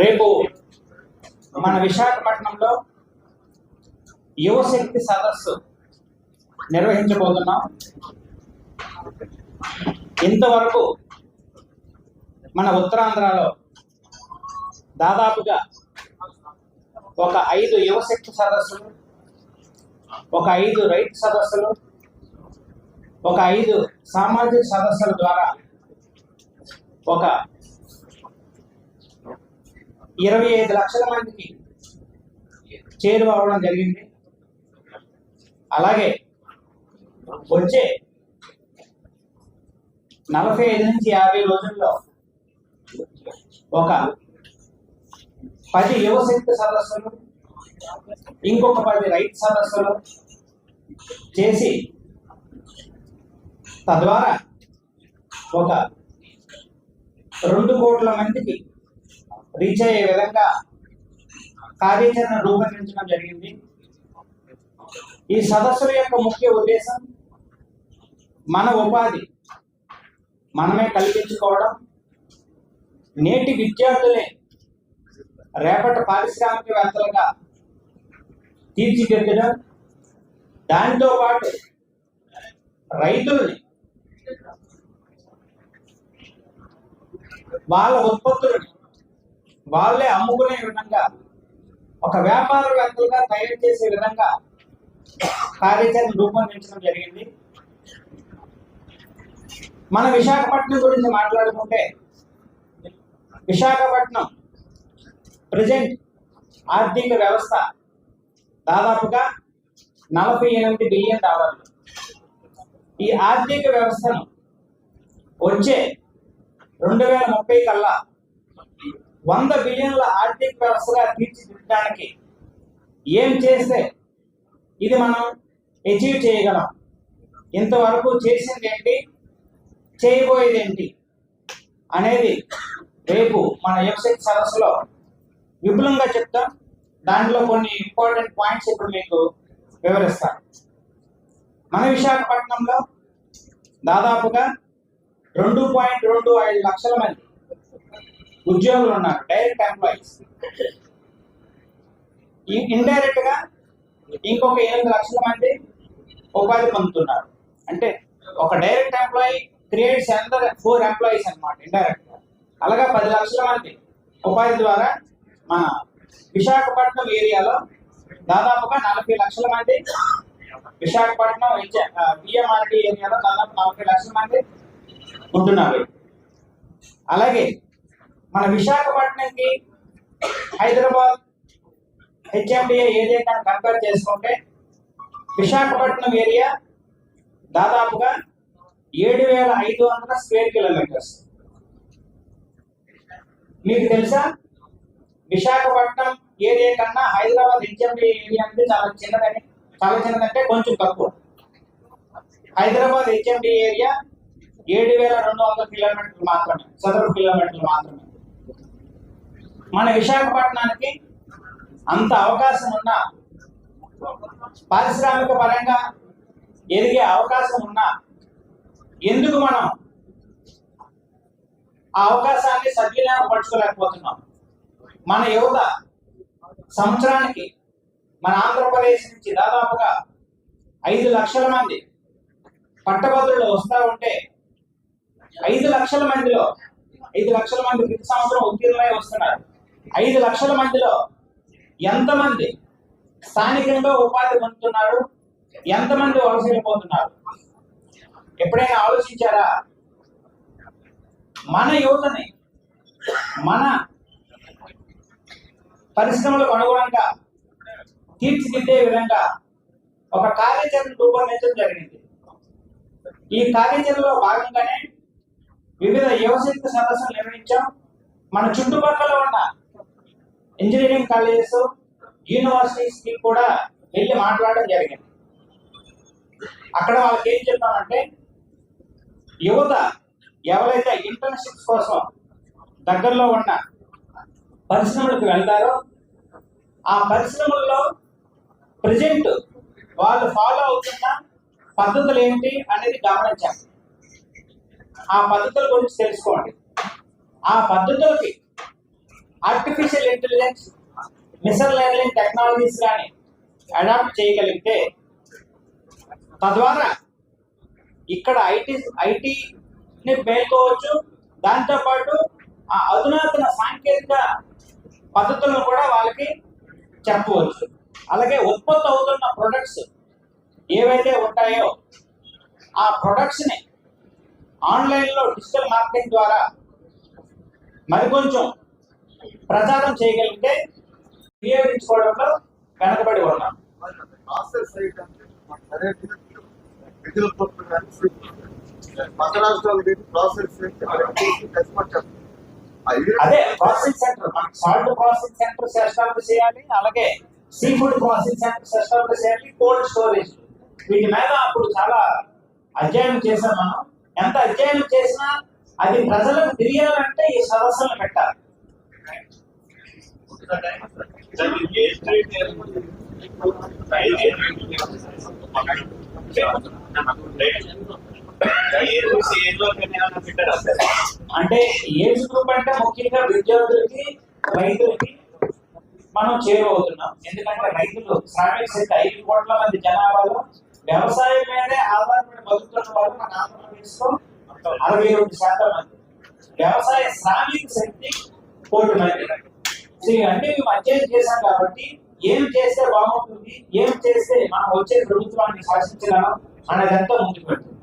రేపు మన విశాఖపట్నంలో యువశక్తి సదస్సు నిర్వహించబోతున్నాం. ఇంతవరకు మన ఉత్తరాంధ్రలో దాదాపుగా ఒక ఐదు యువశక్తి సదస్సులు ఒక ఐదు రైతు సదస్సులు ఒక ఐదు సామాజిక సదస్సుల ద్వారా ఒక ఇరవై ఐదు లక్షల మందికి చేరువ అవడం జరిగింది. అలాగే వచ్చే నలభై ఐదు నుంచి యాభై రోజుల్లో ఒక పది యువశక్తి సదస్సులు ఇంకొక పది రైతు సదస్సులు చేసి తద్వారా ఒక రెండు కోట్ల మందికి రీచ్ అయ్యే విధంగా కార్యాచరణ రూపొందించడం జరిగింది. ఈ సదస్సుల యొక్క ముఖ్య ఉద్దేశం మన ఉపాధి మనమే కల్పించుకోవడం. నేటి విద్యార్థులే రేపటి పారిశ్రామికవేత్తలుగా తీర్చిదిద్దడం. దానితో పాటు రైతుల్ని వాళ్ళ ఉత్పత్తులని వాళ్ళే అమ్ముకునే విధంగా ఒక వ్యాపారవేత్తలుగా తయారు చేసే విధంగా కార్యాచరణ రూపొందించడం జరిగింది. మన విశాఖపట్నం గురించి మాట్లాడుకుంటే విశాఖపట్నం ప్రజెంట్ ఆర్థిక వ్యవస్థ దాదాపుగా నలభై ఎనిమిది బిలియన్ డాలర్లు. ఈ ఆర్థిక వ్యవస్థను వచ్చే రెండు వేల ముప్పై కల్లా వంద బిలియన్ల ఆర్థిక వ్యవస్థగా తీర్చిదిద్దడానికి ఏం చేస్తే ఇది మనం అచీవ్ చేయగలం? ఇంతవరకు చేసింది ఏంటి? చేయబోయేది ఏంటి? అనేది రేపు మన వెబ్సైట్ సదస్సులో విపులంగా చెప్తాం. దాంట్లో కొన్ని ఇంపార్టెంట్ పాయింట్స్ ఇప్పుడు మీకు వివరిస్తాను. మన విశాఖపట్నంలో దాదాపుగా రెండు పాయింట్ రెండు ఐదు లక్షల మంది ఉద్యోగులు ఉన్నారు డైరెక్ట్ ఎంప్లాయీస్ ఇండైరెక్ట్గా ఇంకొక ఎనిమిది లక్షల మంది ఉపాధి పొందుతున్నారు. అంటే ఒక direct employee creates another four employees అనమాట ఇండైరెక్ట్గా. అలాగా పది లక్షల మంది ఉపాధి ద్వారా మన విశాఖపట్నం ఏరియాలో దాదాపుగా నలభై లక్షల మంది విశాఖపట్నం బిఎంఆర్టీ ఏరియాలో దాదాపు నలభై లక్షల మంది ఉంటున్నారు. అలాగే మన విశాఖపట్నంకి హైదరాబాద్ హెచ్ఎండిఏ ఏరియా కంపేర్ చేసుకుంటే విశాఖపట్నం ఏరియా దాదాపుగా ఏడు వేల ఐదు వందల స్క్వేర్ కిలోమీటర్స్. మీకు తెలుసా? విశాఖపట్నం ఏరియా కన్నా హైదరాబాద్ హెచ్ఎండిఏ ఏరియా అంటే చాలా చిన్నదని చాలా చిన్నదంటే కొంచెం తక్కువ. హైదరాబాద్ హెచ్ఎండిఏ ఏరియా ఏడు వేల రెండు వందల కిలోమీటర్లు మాత్రమే చదరపు కిలోమీటర్లు మాత్రమే. మన విశాఖపట్నానికి అంత అవకాశం ఉన్న పారిశ్రామిక పరంగా ఎదిగే అవకాశం ఉన్నా ఎందుకు మనం ఆ అవకాశాన్ని సద్వినియోగపరచుకోలేకపోతున్నాం మన యువత సంవత్సరానికి మన ఆంధ్రప్రదేశ్ నుంచి దాదాపుగా ఐదు లక్షల మంది పట్టభద్రులు వస్తూ ఉంటే ఐదు లక్షల మందిలో ఐదు లక్షల మంది ప్రతి సంవత్సరం ఉత్తీర్ణమై వస్తున్నారు. ఐదు లక్షల మందిలో ఎంతమంది స్థానికంగా ఉపాధి పొందుతున్నారు? ఎంతమంది వలసలు పోతున్నారు? ఎప్పుడైనా ఆలోచించారా? మన యువతని మన పరిశ్రమలకు అనుగుణంగా తీర్చిదిద్దే విధంగా ఒక కార్యాచరణ రూపొందించడం జరిగింది. ఈ కార్యాచరణలో భాగంగానే వివిధ యువశక్తి సదస్సులు నిర్వహించాం. మన చుట్టుపక్కల ఉన్న ఇంజనీరింగ్ కాలేజెస్ యూనివర్సిటీస్కి కూడా వెళ్ళి మాట్లాడడం జరిగింది. అక్కడ వాళ్ళకి ఏం చెప్పామంటే యువత ఎవరైతే ఇంటర్న్షిప్స్ కోసం దగ్గరలో ఉన్న పరిశ్రమలకు వెళ్తారో ఆ పరిశ్రమల్లో ప్రజెంట్ వాళ్ళు ఫాలో అవుతున్న పద్ధతులు ఏంటి అనేది గమనించండి ఆ పద్ధతుల గురించి తెలుసుకోండి. ఆ పద్ధతులకి artificial intelligence machine learning technologies కానీ అడాప్ట్ చేయగలిగితే తద్వారా ఇక్కడ ఐటీ ఐటీని మేల్కోవచ్చు దాంతోపాటు ఆ అధునాతన సాంకేతిక పద్ధతులను కూడా వాళ్ళకి చెప్పవచ్చు. అలాగే ఉత్పత్తి అవుతున్న ప్రొడక్ట్స్ ఏవైతే ఉంటాయో ఆ ప్రొడక్ట్స్ని ఆన్లైన్లో డిజిటల్ మార్కెటింగ్ ద్వారా మరికొంచెం ప్రచారం చేయగలిగితే వినియోగించుకోవడంలో వెనకబడి ఉన్నాం. అదే ప్రాసెసింగ్ సెంటర్ మనకి సాల్ట్ ప్రాసెసింగ్ సెంటర్ ఎస్టాబ్లిష్ చేయాలి అలాగే sea food processing centre establish చేయాలి కోల్డ్ స్టోరేజ్ వీటి మీద అప్పుడు చాలా అధ్యయనం చేసాం మనం. ఎంత అధ్యయనం చేసినా అది ప్రజలకు తెలియాలంటే ఈ సదస్సులను పెట్టాలి. అంటే ఏజ్ గ్రూప్ అంటే ముఖ్యంగా విద్యార్థులకి రైతులకి మనం చేరువవుతున్నాం ఎందుకంటే రైతులు శ్రామిక శక్తి ఐదు కోట్ల మంది జనాభాలో వ్యవసాయం మీదే ఆధారపడి బతుకుతున్న వాళ్ళు మన ఆంధ్రప్రదేశ్లో అరవై రెండు శాతం మంది. వ్యవసాయ శ్రామిక శక్తి కోర్టు మంది సో ఇవన్నీ మేము అధ్యయనం చేశాం కాబట్టి ఏం చేస్తే బాగుంటుంది ఏం చేస్తే మనం వచ్చే ప్రభుత్వాన్ని శాసించగలం అనేదంతా ముందుకు పెడుతుంది